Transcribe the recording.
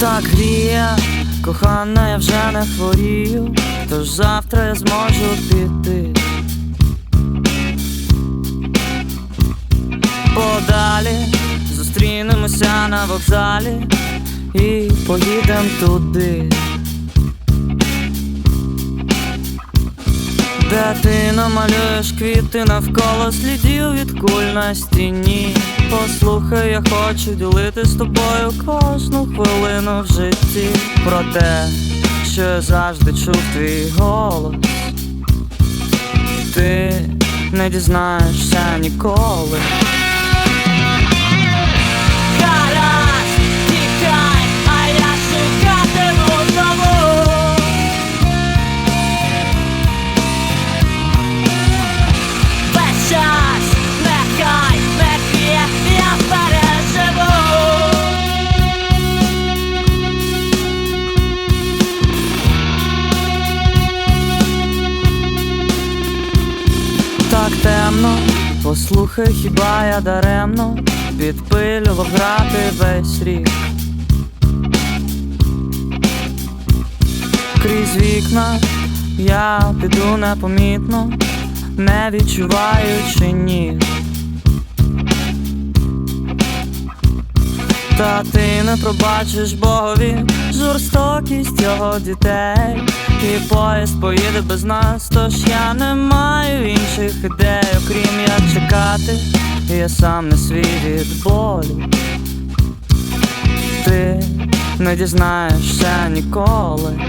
так гріє, кохана, я вже не хворію, тож завтра я зможу піти. Подалі зустрінемося на вокзалі і поїдем туди. Де ти намалюєш квіти навколо слідів від куль на стіні. Послухай, я хочу ділити з тобою кожну хвилину в житті. Про те, що я завжди чув твій голос. Ти не дізнаєшся ніколи. Послухай, хіба я даремно підпилював грати весь рік. Крізь вікна я піду непомітно, не відчуваючи ніг. Та ти не пробачиш Богові жорстокість його дітей, і поїзд поїде без нас, тож я не маю інших ідей, окрім як чекати, я сам не свій від болю. Ти не дізнаєшся ніколи.